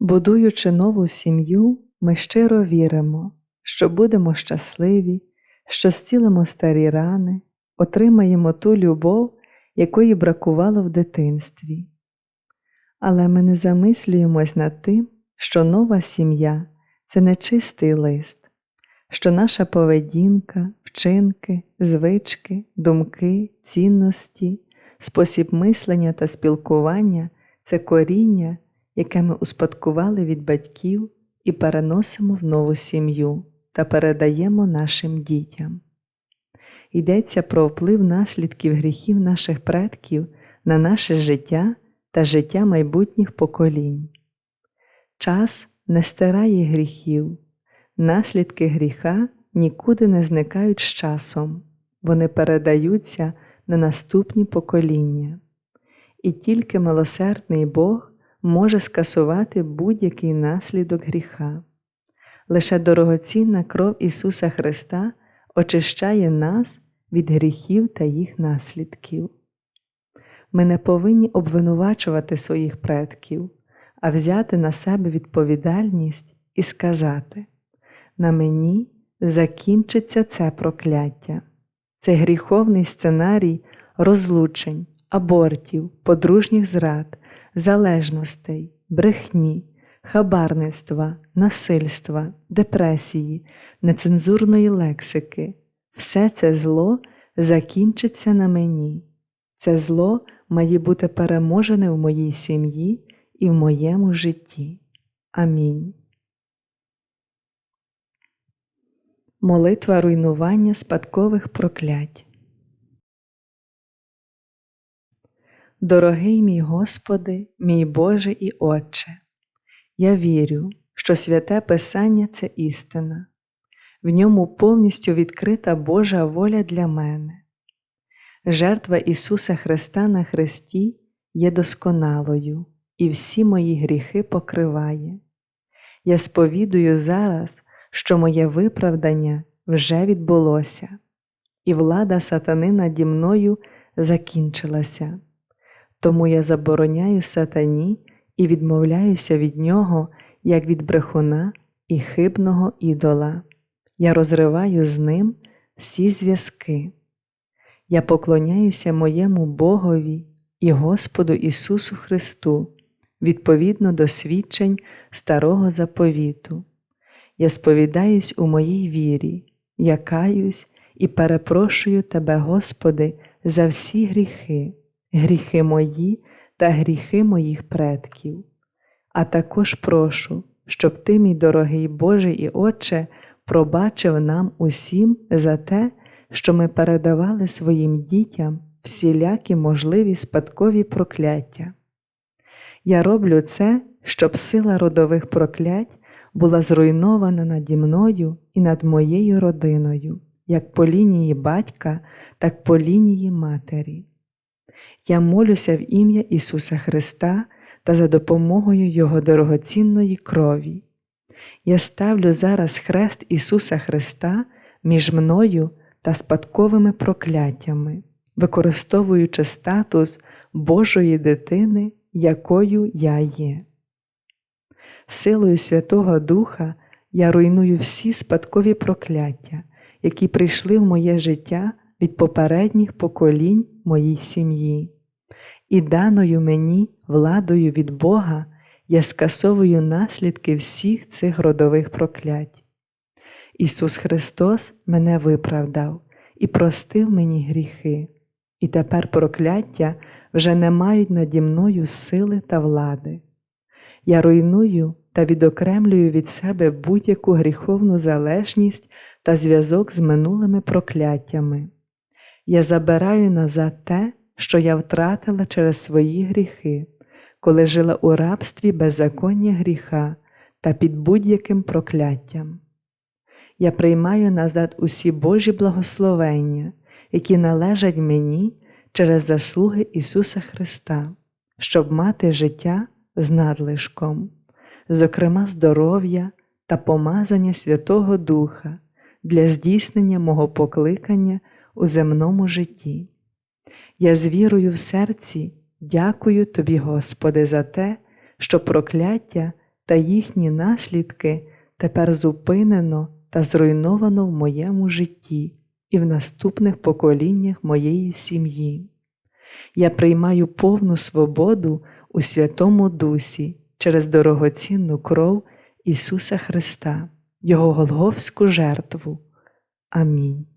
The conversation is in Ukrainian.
Будуючи нову сім'ю, ми щиро віримо, що будемо щасливі, що зцілимо старі рани, отримаємо ту любов, якої бракувало в дитинстві. Але ми не замислюємось над тим, що нова сім'я це не чистий лист, що наша поведінка, вчинки, звички, думки, цінності, спосіб мислення та спілкування це коріння, яке ми успадкували від батьків і переносимо в нову сім'ю та передаємо нашим дітям. Йдеться про вплив наслідків гріхів наших предків на наше життя та життя майбутніх поколінь. Час не стирає гріхів, наслідки гріха нікуди не зникають з часом, вони передаються на наступні покоління. І тільки милосердний Бог може скасувати будь-який наслідок гріха. Лише дорогоцінна кров Ісуса Христа очищає нас від гріхів та їх наслідків. Ми не повинні обвинувачувати своїх предків, а взяти на себе відповідальність і сказати: на мені закінчиться це прокляття, це гріховний сценарій розлучень, абортів, подружніх зрад, залежностей, брехні, хабарництва, насильства, депресії, нецензурної лексики. Все це зло закінчиться на мені. Це зло має бути переможене в моїй сім'ї і в моєму житті. Амінь. Молитва руйнування спадкових проклять. Дорогий мій Господи, мій Боже і Отче, я вірю, що святе Писання це істина, в ньому повністю відкрита Божа воля для мене. Жертва Ісуса Христа на Христі є досконалою і всі мої гріхи покриває. Я сповідую зараз, що моє виправдання вже відбулося, і влада сатани наді мною закінчилася. Тому я забороняю сатані і відмовляюся від нього, як від брехуна і хибного ідола. Я розриваю з ним всі зв'язки. Я поклоняюся моєму Богові і Господу Ісусу Христу відповідно до свідчень старого заповіту. Я сповідаюсь у моїй вірі, я каюсь і перепрошую Тебе, Господи, за всі гріхи, гріхи мої та гріхи моїх предків. А також прошу, щоб Ти, мій дорогий Боже і Отче, пробачив нам усім за те, що ми передавали своїм дітям всілякі можливі спадкові прокляття. Я роблю це, щоб сила родових проклять була зруйнована наді мною і над моєю родиною, як по лінії батька, так по лінії матері. Я молюся в ім'я Ісуса Христа та за допомогою Його дорогоцінної крові. Я ставлю зараз хрест Ісуса Христа між мною та спадковими прокляттями, використовуючи статус Божої дитини, якою я є. Силою Святого Духа я руйную всі спадкові прокляття, які прийшли в моє життя від попередніх поколінь моїй сім'ї, і даною мені владою від Бога я скасовую наслідки всіх цих родових проклять. Ісус Христос мене виправдав і простив мені гріхи, і тепер прокляття вже не мають наді мною сили та влади. Я руйную та відокремлюю від себе будь-яку гріховну залежність та зв'язок з минулими прокляттями. Я забираю назад те, що я втратила через свої гріхи, коли жила у рабстві беззаконня гріха та під будь-яким прокляттям. Я приймаю назад усі Божі благословення, які належать мені через заслуги Ісуса Христа, щоб мати життя з надлишком, зокрема здоров'я та помазання Святого Духа для здійснення мого покликання у земному житті. Я з вірою в серці дякую Тобі, Господи, за те, що прокляття та їхні наслідки тепер зупинено та зруйновано в моєму житті і в наступних поколіннях моєї сім'ї. Я приймаю повну свободу у Святому Дусі через дорогоцінну кров Ісуса Христа, Його Голговську жертву. Амінь.